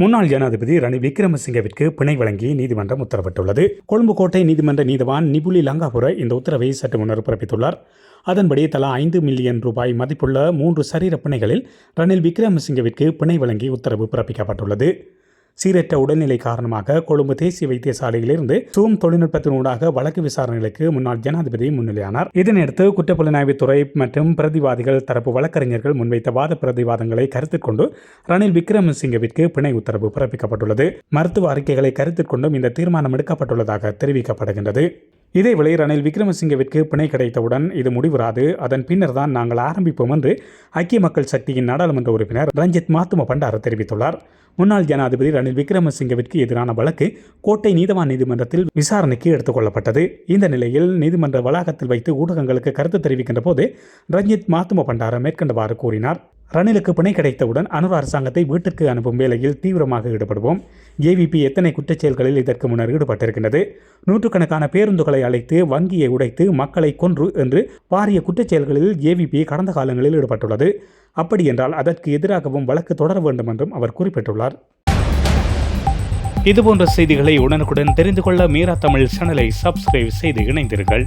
முன்னாள் ஜனாதிபதி ரணில் விக்ரமசிங்கவிற்கு பிணை வழங்கி நீதிமன்றம் உத்தரவிட்டுள்ளது. கொழும்பு கோட்டை நீதிமன்ற நீதிவான் நிபுலி லங்காபுர இந்த உத்தரவை சற்று முன்னர் பிறப்பித்துள்ளார். அதன்படி தலா ஐந்து மில்லியன் ரூபாய் மதிப்புள்ள மூன்று சரீர பிணைகளில் ரணில் விக்ரமசிங்கவிற்கு பிணை வழங்கி உத்தரவு பிறப்பிக்கப்பட்டுள்ளது. சீரற்ற உடல்நிலை காரணமாக கொழும்பு தேசிய வைத்தியசாலையிலிருந்து சூம் தொழில்நுட்பத்தினூடாக வழக்கு விசாரணைகளுக்கு முன்னாள் ஜனாதிபதி முன்னிலையானார். இதனையடுத்து குற்றப்புலனாய்வுத்துறை மற்றும் பிரதிவாதிகள் தரப்பு வழக்கறிஞர்கள் முன்வைத்த வாத பிரதிவாதங்களை கருத்தில் கொண்டு ரணில் விக்ரமசிங்கவிற்கு பிணை உத்தரவு பிறப்பிக்கப்பட்டுள்ளது. மருத்துவ அறிக்கைகளை கருத்தில் கொண்டும் இந்த தீர்மானம் எடுக்கப்பட்டுள்ளதாக தெரிவிக்கப்படுகின்றது. இதேவேளை ரணில் விக்ரமசிங்கவிற்கு பிணை கிடைத்தவுடன் இது முடிவுறாது. அதன் பின்னர் தான் நாங்கள் ஆரம்பிப்போம் என்று ஐக்கிய மக்கள் சக்தியின் நாடாளுமன்ற உறுப்பினர் ரஞ்சித் மாத்தும பண்டார தெரிவித்துள்ளார். முன்னாள் ஜனாதிபதி ரணில் விக்ரமசிங்கவிற்கு எதிரான வழக்கு கோட்டை நீதவான் நீதிமன்றத்தில் விசாரணைக்கு எடுத்துக் கொள்ளப்பட்டது. இந்த நிலையில் நீதிமன்ற வளாகத்தில் வைத்து ஊடகங்களுக்கு கருத்து தெரிவிக்கின்ற போது ரஞ்சித் மாத்தும பண்டார மேற்கண்டவாறு கூறினார். ரணிலுக்கு பிணை கிடைத்தவுடன் அனுர் அரசாங்கத்தை வீட்டிற்கு அனுப்பும் வேலையில் தீவிரமாக ஈடுபடுவோம். ஏவிபி எத்தனை குற்றச்செயல்களில் இதற்கு முன்னர் ஈடுபட்டிருக்கின்றது? நூற்றுக்கணக்கான பேருந்துகளை அழைத்து வங்கியை உடைத்து மக்களை கொன்று என்று பாரிய குற்றச்செயல்களில் ஏவிபி கடந்த காலங்களில் ஈடுபட்டுள்ளது. அப்படியென்றால் அதற்கு எதிராகவும் வழக்கு தொடர வேண்டும் என்றும் அவர் குறிப்பிட்டுள்ளார். இதுபோன்ற செய்திகளை உடனுக்குடன் தெரிந்து கொள்ள மீரா தமிழ் சேனலை சப்ஸ்கிரைப் செய்து இணைந்தீர்கள்